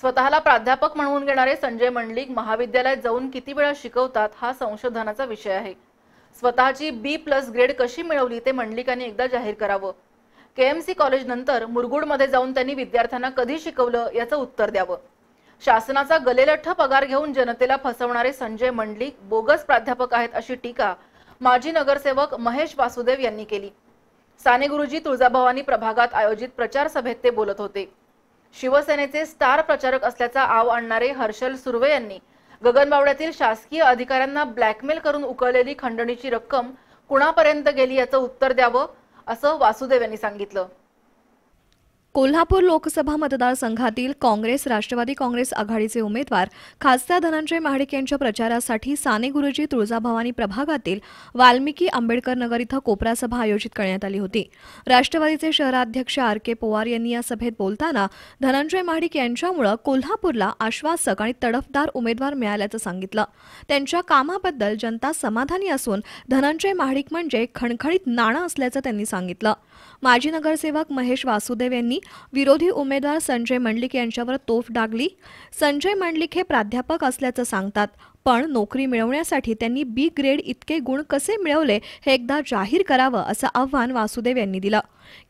स्वतःला प्राध्यापक म्हणवून घेणारे संजय मंडलिक महाविद्यालयात जाऊन किती वेळा शिकवतात हा संशोधनाचा विषय आहे. स्वतःची बी प्लस ग्रेड कशी मिळवली ते मंडलिकांनी एकदा जाहीर करावं. केएमसी कॉलेज नंतर मुरगुडमध्ये जाऊन त्यांनी विद्यार्थ्यांना कधी शिकवलं याचं उत्तर द्यावं. शासनाचा गलेलठ्ठ पगार घेऊन जनतेला फसवणारे संजय मंडलिक बोगस प्राध्यापक आहेत अशी टीका माजी नगरसेवक महेश वासुदेव यांनी केली. साने गुरुजी तुळजाभवानी प्रभागात आयोजित प्रचार सभेत ते बोलत होते. शिवसेनेचे स्टार प्रचारक असल्याचा आव आणणारे हर्षल सुर्वे यांनी गगनबावड्यातील शासकीय अधिकाऱ्यांना ब्लॅकमेल करून उकळलेली खंडणीची रक्कम कुणापर्यंत गेली याचं उत्तर द्यावं असं वासुदेव यांनी सांगितलं. कोल्हापूर लोकसभा मतदारसंघातील काँग्रेस राष्ट्रवादी काँग्रेस आघाडीचे उमेदवार खासदार धनंजय महाडिक यांच्या प्रचारासाठी साने गुरुजी तुळजाभवानी प्रभागातील वाल्मिकी आंबेडकर नगर इथं कोपरा सभा आयोजित करण्यात आली होती. राष्ट्रवादीचे शहराध्यक्ष आर के पवार यांनी या सभेत बोलताना धनंजय महाडिक यांच्यामुळं कोल्हापूरला आश्वासक आणि तडफदार उमेदवार मिळाल्याचं सांगितलं. त्यांच्या कामाबद्दल जनता समाधानी असून धनंजय महाडिक म्हणजे खणखणीत नाणं असल्याचं त्यांनी सांगितलं. माजी नगरसेवक महेश वासुदेव यांनी विरोधी उमेदवार संजय मंडलिक यांच्यावर तोफ डागली. संजय मंडलिक हे प्राध्यापक असल्याचं सांगतात पण नोकरी मिळवण्यासाठी त्यांनी बी ग्रेड इतके गुण कसे मिळवले हे एकदा जाहीर करावं असं आव्हान वासुदेव यांनी दिलं.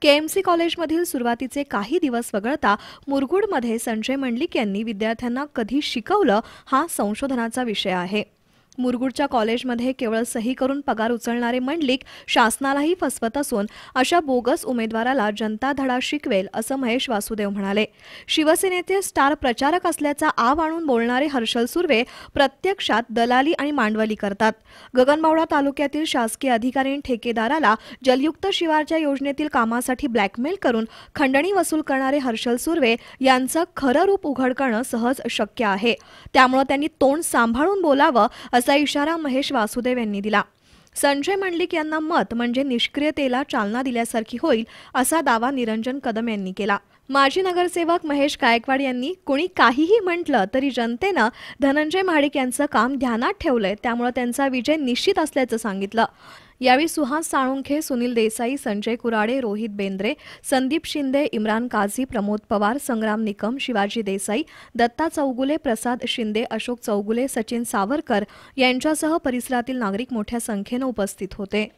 केएमसी कॉलेजमधील सुरुवातीचे काही दिवस वगळता मुरगुडमध्ये संजय मंडलिक यांनी विद्यार्थ्यांना कधी शिकवलं हा संशोधनाचा विषय आहे. मुरगुडच्या कॉलेजमध्ये केवळ सही करून पगार उचलणारे मंडलिक शासनालाही फसवत असून अशा बोगस उमेदवाराला जनता धडा शिकवेल असं महेश वासुदेव म्हणाले. शिवसेनेचे स्टार प्रचारक असल्याचा आव आणून बोलणारे हर्षल सुर्वे प्रत्यक्षात दलाली आणि मांडवली करतात. गगनबावडा तालुक्यातील शासकीय अधिकारी आणि ठेकेदाराला जलयुक्त शिवारच्या योजनेतील कामासाठी ब्लॅकमेल करून खंडणी वसूल करणारे हर्षल सुर्वे यांचं खरं रूप उघड करणं सहज शक्य आहे. त्यामुळे त्यांनी तोंड सांभाळून बोलावं असा इशारा महेश वासुदेव यांनी दिला. संजय मंडलिक यांना मत म्हणजे निष्क्रियतेला चालना दिल्यासारखी होईल असा दावा निरंजन कदम यांनी केला. माजी नगरसेवक महेश गायकवाड यांनी कुणी काहीही म्हटलं तरी जनतेनं धनंजय महाडिक यांचं काम ध्यानात ठेवलंय त्यामुळे त्यांचा विजय निश्चित असल्याचं सांगितलं. यावेळी सुहास साळुंखे सुनील देसाई संजय कुराडे रोहित बेंद्रे संदीप शिंदे इम्रान काझी प्रमोद पवार संग्राम निकम शिवाजी देसाई दत्ता चौगुले प्रसाद शिंदे अशोक चौगुले सचिन सावरकर यांच्यासह परिसरातील नागरिक मोठ्या संख्येनं उपस्थित होते.